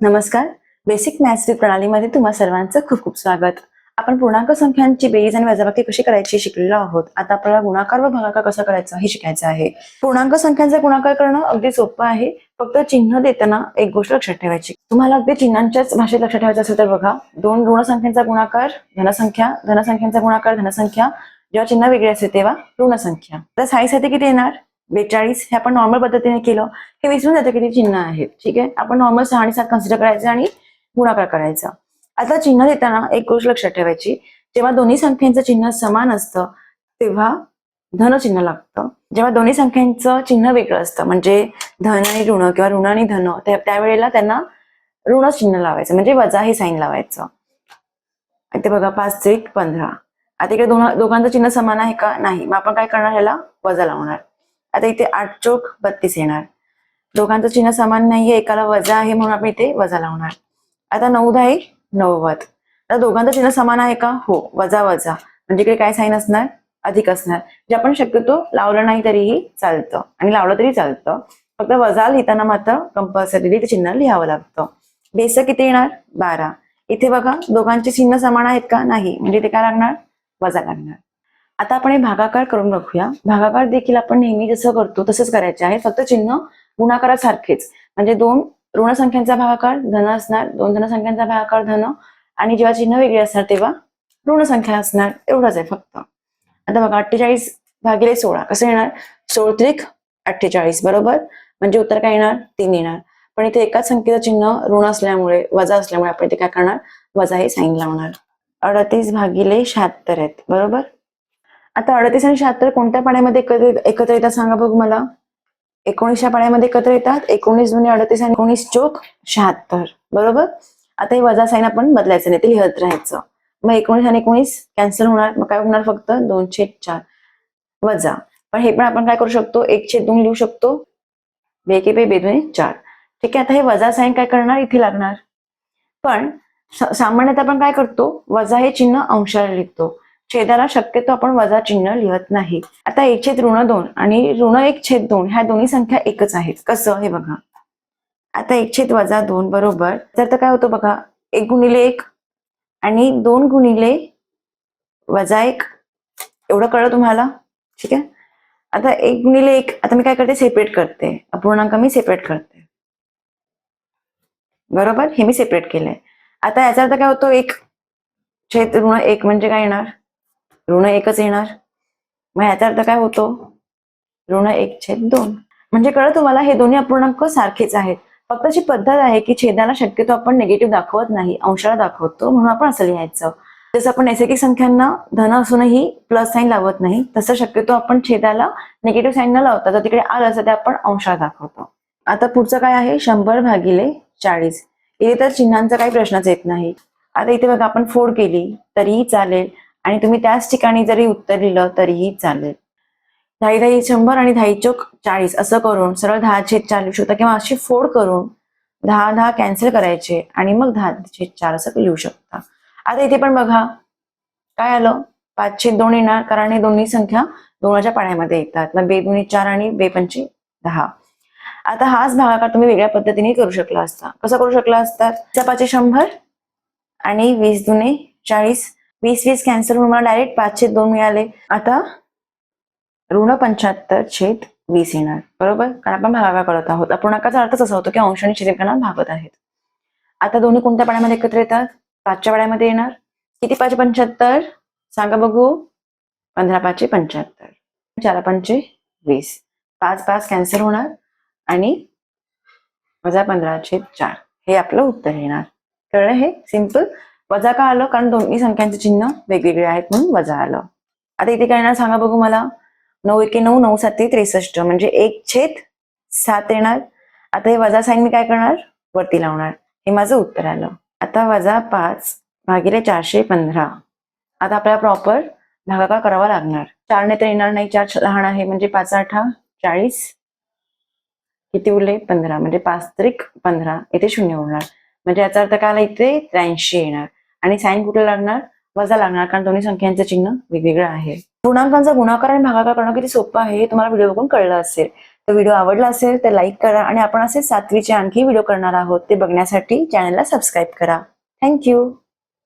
नमस्कार. Basic maths with प्रणालीमध्ये तुम्हा सर्वांचं खूप खूप स्वागत. आपण पूर्णांक संख्यांची बेरीज आणि वजाबाकी कशी करायची शिकलेलो आहोत. आता आपल्याला गुणाकार व भागाकार कसा करायचा हे शिकायचं आहे. पूर्णांक संख्यांचा गुणाकार करणं अगदी सोपं आहे. फक्त चिन्ह देताना एक गोष्ट लक्षात ठेवायची. तुम्हाला अगदी चिन्हांच्याच भाषेत लक्षात ठेवायचं असेल तर बघा दोन ऋण संख्यांचा गुणाकार धनसंख्या धनसंख्यांचा गुणाकार धनसंख्या जेव्हा चिन्ह वेगळे असते तेव्हा ऋणसंख्या. तर साईसाठी किती येणार? बेचाळीस हे आपण नॉर्मल पद्धतीने केलं हे विसरून जातं किती चिन्ह आहेत. ठीक आहे? आपण नॉर्मल सहा आणि सात कन्सिडर करायचं आणि गुणाकार करायचा. आता चिन्ह देताना एक गोष्ट लक्षात ठेवायची जेव्हा दोन्ही संख्यांचं चिन्ह समान असतं तेव्हा धन चिन्ह लागतं. जेव्हा दोन्ही संख्यांचं चिन्ह वेगळं असतं म्हणजे धन आणि ऋण किंवा ऋण आणि धन त्यावेळेला त्यांना ऋण चिन्ह लावायचं म्हणजे वजा हे साईन लावायचं. ते बघा पाच एक पंधरा. आता इकडे दोन दोघांचं चिन्ह समान आहे का? नाही. मग आपण काय करणार? ह्याला वजा लावणार. आता इथे आठ चोक बत्तीस येणार. दोघांचं चिन्ह समान नाहीये एकाला वजा आहे म्हणून आपण इथे वजा लावणार. आता नऊ दहा नव्वद. आता दोघांचं चिन्ह समान आहे का? हो वजा वजा. म्हणजे इकडे काय साईन असणार? अधिक असणार. जे आपण शक्यतो लावलं नाही तरीही चालतं. आणि लावलं तरी चालतं. फक्त वजा लिहिताना मात्र कंपल्सरी ते चिन्ह लिहावं लागतं. बेस किती येणार? बारा. इथे बघा दोघांचे चिन्ह समान आहेत का? नाही. म्हणजे ते काय लागणार? वजा लागणार. आता आपण हे भागाकार करून बघूया. भागाकार देखील आपण नेहमी जसं करतो तसंच करायचे आहे. फक्त चिन्ह गुणाकारासारखेच. म्हणजे दोन ऋण संख्यांचा भागाकार धन असणार दोन धनसंख्यांचा भागाकार धन. आणि जेव्हा चिन्ह वेगळे असणार तेव्हा ऋण संख्या असणार. एवढंच आहे फक्त. आता बघा अठ्ठेचाळीस भागिले सोळा कसं येणार? सोळत्रिक अठ्ठेचाळीस बरोबर? म्हणजे उत्तर काय येणार? तीन येणार. पण इथे एकाच संख्येचं चिन्ह ऋण असल्यामुळे वजा असल्यामुळे आपण इथे काय करणार? वजा हे साईन लावणार. अडतीस भागिले शहात्तर आहेत बरोबर? आता अडतीस आणि शहात्तर कोणत्या पाण्यामध्ये एकत्र एकत्र येतात सांगा बघ मला. एकोणीसच्या पाण्यामध्ये एकत्र येतात. एकोणीस जुने अडतीस आणि एकोणीस चोक शहात्तर. बरोबर? आता हे वजा साईन आपण बदलायचं नाही ते लिहत राहायचं. मग एकोणीस आणि एकोणीस कॅन्सल होणार. मग काय होणार फक्त? दोनशे चार. वजा. पण हे पण आपण काय करू शकतो? एक दोन लिहू शकतो. बेके पे बेदुने चार. ठीक आहे आता हे वजा साईन काय करणार? इथे लागणार. पण सामान्यतः आपण काय करतो? वजा हे चिन्ह अंशाला लिहितो. छेदाला शक्यतो आपण वजा चिन्ह लिहत नाही. आता एक छेद ऋण दोन आणि ऋण एक छेद दोन ह्या दोन्ही संख्या एकच आहेत. कसं? हे बघा. आता एक छेद वजा दोन बरोबर. तर काय होतं बघा? एक गुणिले एक आणि दोन गुणिले वजा एक. एवढं कळलं तुम्हाला? ठीक आहे? आता एक गुणिले एक आता मी काय करते? सेपरेट करते. अपूर्णांक मी सेपरेट करते. बरोबर? हे मी सेपरेट केलंय. आता याचा अर्थ काय होतो? एक छेद ऋण एक म्हणजे काय येणार? ऋण एकच येणार. मग याचा अर्थ काय होतो? ऋण एक छेद दोन. म्हणजे कळलं तुम्हाला? हे दोन्ही अपूर्णांक सारखेच आहेत. फक्त अशी पद्धत आहे की छेदाला शक्यतो आपण निगेटिव्ह दाखवत नाही अंशाला दाखवतो म्हणून आपण असं लिहायचं. जसं आपण नैसर्गिक संख्यांना धन असूनही प्लस साईन लावत नाही तसं शक्यतो आपण छेदाला निगेटिव्ह साईन न लावता जर तिकडे आलं असं ते आपण अंशाला दाखवतो. आता पुढचं काय आहे? शंभर भागिले चाळीस. इथे तर चिन्हांचा काही प्रश्नच येत नाही. आता इथे बघा आपण फोड केली तरीही चालेल. आणि तुम्ही त्याच ठिकाणी जरी उत्तर लिहिलं तरीही चालेल. धाई धाई शंभर आणि धाई चोक चाळीस असं करून सरळ दहा छेद चार लिहू शकता किंवा अशी फोड करून दहा दहा कॅन्सल करायचे आणि मग दहा छेद चार असं लिहू शकता. आता इथे पण बघा काय आलं? पाचशे दोन येणार कारण हे दोन्ही संख्या दोनाच्या पाण्यामध्ये येतात. मग बे चार आणि बेपंची दहा. आता हाच भागाकार तुम्ही वेगळ्या पद्धतीने करू शकला असता. कसा करू शकला असता? पाचशे शंभर आणि वीस दुने चाळीस वीस वीस कॅन्सर होऊन मला डायरेक्ट पाचशे दोन मिळाले. आता ऋण पंच्याहत्तर छेद वीस येणार. बरोबर? कारण आपण भागाकार करत आहोत. अपूर्णांकाचा अर्थच असा होतो की अंश आणि छेदकांना भागत आहेत. आता दोन्ही कोणत्या पाण्यामध्ये एकत्र येतात? पाचच्या पाण्यामध्ये येणार. किती पाच पंच्याहत्तर? सांगा बघू. पंधरा पाचशे पंच्याहत्तर. चार पंचे वीस. पाच पाच कॅन्सर होणार आणि वजा पंधरा छेद चार. हे आपलं उत्तर येणार. कळलं? हे सिंपल वजा का आलं? कारण दोन्ही संख्यांचे चिन्ह वेगवेगळे आहेत म्हणून वजा आलं. आता इथे काय येणार? सांगा बघू मला. नऊ एके नऊ नऊ साते त्रेसष्ट. म्हणजे एक छेद सात येणार. आता हे वजा साईन मी काय करणार? वरती लावणार. हे माझं उत्तर आलं. आता वजा पाच भागिले चारशे पंधरा. आता आपल्याला प्रॉपर भागाकार करावा लागणार. चारने तर येणार नाही. चार लहान आहे. म्हणजे पाच आठा चाळीस. किती उरले? पंधरा. म्हणजे पाच त्रिक पंधरा. इथे शून्य उरणार. म्हणजे याचा अर्थ काय आला? इथे त्र्याऐंशी येणार. आणि साईन कुठे लागणार? वजा लागणार कारण दोन्ही संख्यांचं चिन्ह वेगवेगळं आहे. गुणांकांचा गुणाकार आणि भागाकार करणं किती सोपं आहे हे तुम्हाला व्हिडिओ बघून कळलं असेल. व्हिडिओ आवडला असेल तर लाईक करा आणि आपण असे सातवीचे आणखी व्हिडिओ करणार आहोत. ते बघण्यासाठी चॅनलला सबस्क्राईब करा. थँक्यू